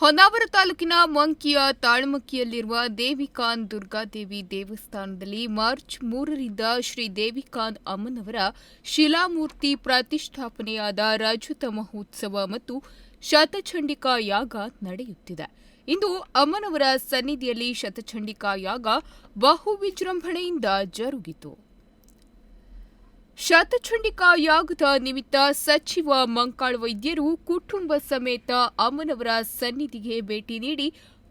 ಹೊನ್ನಾವರ ತಾಲೂಕಿನ ಮಂಕಿಯ ತಾಳ್ಮಕ್ಕಿಯಲ್ಲಿರುವ ದೇವಿಕಾನ್ ದುರ್ಗಾದೇವಿ ದೇವಸ್ಥಾನದಲ್ಲಿ ಮಾರ್ಚ್ ಮೂರರಿಂದ ಶ್ರೀ ದೇವಿಕಾನ್ ಅಮ್ಮನವರ ಶಿಲಾಮೂರ್ತಿ ಪ್ರತಿಷ್ಠಾಪನೆಯಾದ ರಜತ ಮಹೋತ್ಸವ ಮತ್ತು ಶತಚಂಡಿಕಾ ಯಾಗ ನಡೆಯುತ್ತಿದೆ. ಇಂದು ಅಮ್ಮನವರ ಸನ್ನಿಧಿಯಲ್ಲಿ ಶತಚಂಡಿಕಾ ಯಾಗ ಬಹು ವಿಜೃಂಭಣೆಯಿಂದ ಜರುಗಿತು. ಶತಚಂಡಿಕಾ ಯಾಗದ ನಿಮಿತ್ತ ಸಚಿವ ಮಂಕಾಳ್ ವೈದ್ಯರು ಕುಟುಂಬ ಸಮೇತ ಅಮ್ಮನವರ ಸನ್ನಿಧಿಗೆ ಭೇಟಿ ನೀಡಿ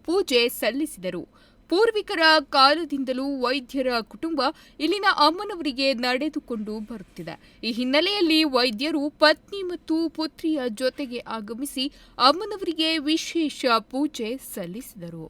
ಪೂಜೆ ಸಲ್ಲಿಸಿದರು. ಪೂರ್ವಿಕರ ಕಾಲದಿಂದಲೂ ವೈದ್ಯರ ಕುಟುಂಬ ಇಲ್ಲಿನ ಅಮ್ಮನವರಿಗೆ ನಡೆದುಕೊಂಡು ಬರುತ್ತಿದೆ. ಈ ಹಿನ್ನೆಲೆಯಲ್ಲಿ ವೈದ್ಯರು ಪತ್ನಿ ಮತ್ತು ಪುತ್ರಿಯ ಜೊತೆಗೆ ಆಗಮಿಸಿ ಅಮ್ಮನವರಿಗೆ ವಿಶೇಷ ಪೂಜೆ ಸಲ್ಲಿಸಿದರು.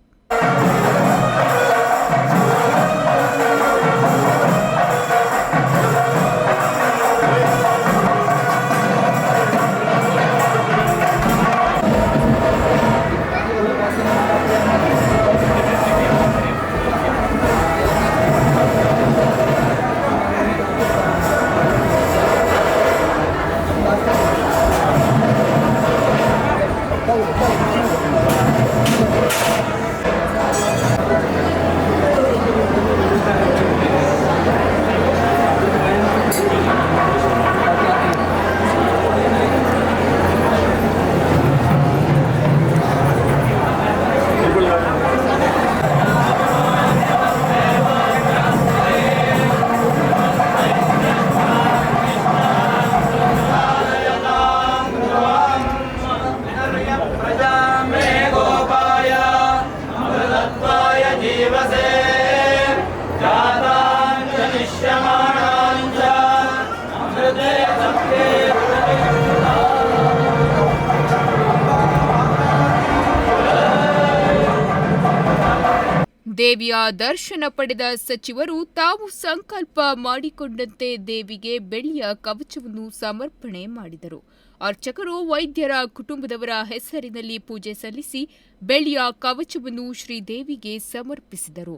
ದೇವಿಯ ದರ್ಶನ ಪಡೆದ ಸಚಿವರು ತಾವು ಸಂಕಲ್ಪ ಮಾಡಿಕೊಂಡಂತೆ ದೇವಿಗೆ ಬೆಳ್ಳಿಯ ಕವಚವನ್ನು ಸಮರ್ಪಣೆ ಮಾಡಿದರು. ಅರ್ಚಕರು ವೈದ್ಯರ ಕುಟುಂಬದವರ ಹೆಸರಿನಲ್ಲಿ ಪೂಜೆ ಸಲ್ಲಿಸಿ ಬೆಳ್ಳಿಯ ಕವಚವನ್ನು ಶ್ರೀದೇವಿಗೆ ಸಮರ್ಪಿಸಿದರು.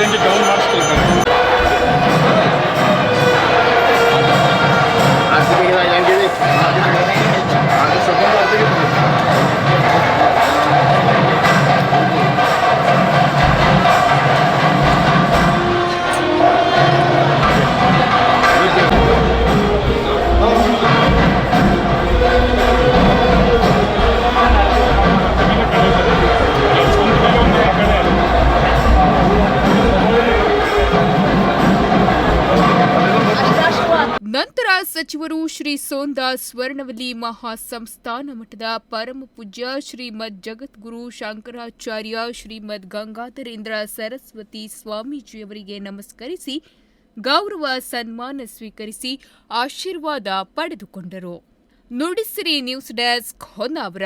presented downwards to the ಸಚಿವರು ಶ್ರೀ ಸೋಂದಾ ಸ್ವರ್ಣವಲ್ಲಿ ಮಹಾಸಂಸ್ಥಾನ ಮಠದ ಪರಮ ಪೂಜ್ಯ ಶ್ರೀಮದ್ ಜಗದ್ಗುರು ಶಂಕರಾಚಾರ್ಯ ಶ್ರೀಮದ್ ಗಂಗಾಧರೇಂದ್ರ ಸರಸ್ವತಿ ಸ್ವಾಮೀಜಿಯವರಿಗೆ ನಮಸ್ಕರಿಸಿ ಗೌರವ ಸನ್ಮಾನ ಸ್ವೀಕರಿಸಿ ಆಶೀರ್ವಾದ ಪಡೆದುಕೊಂಡರು. Nudisiri news desk Honnavar.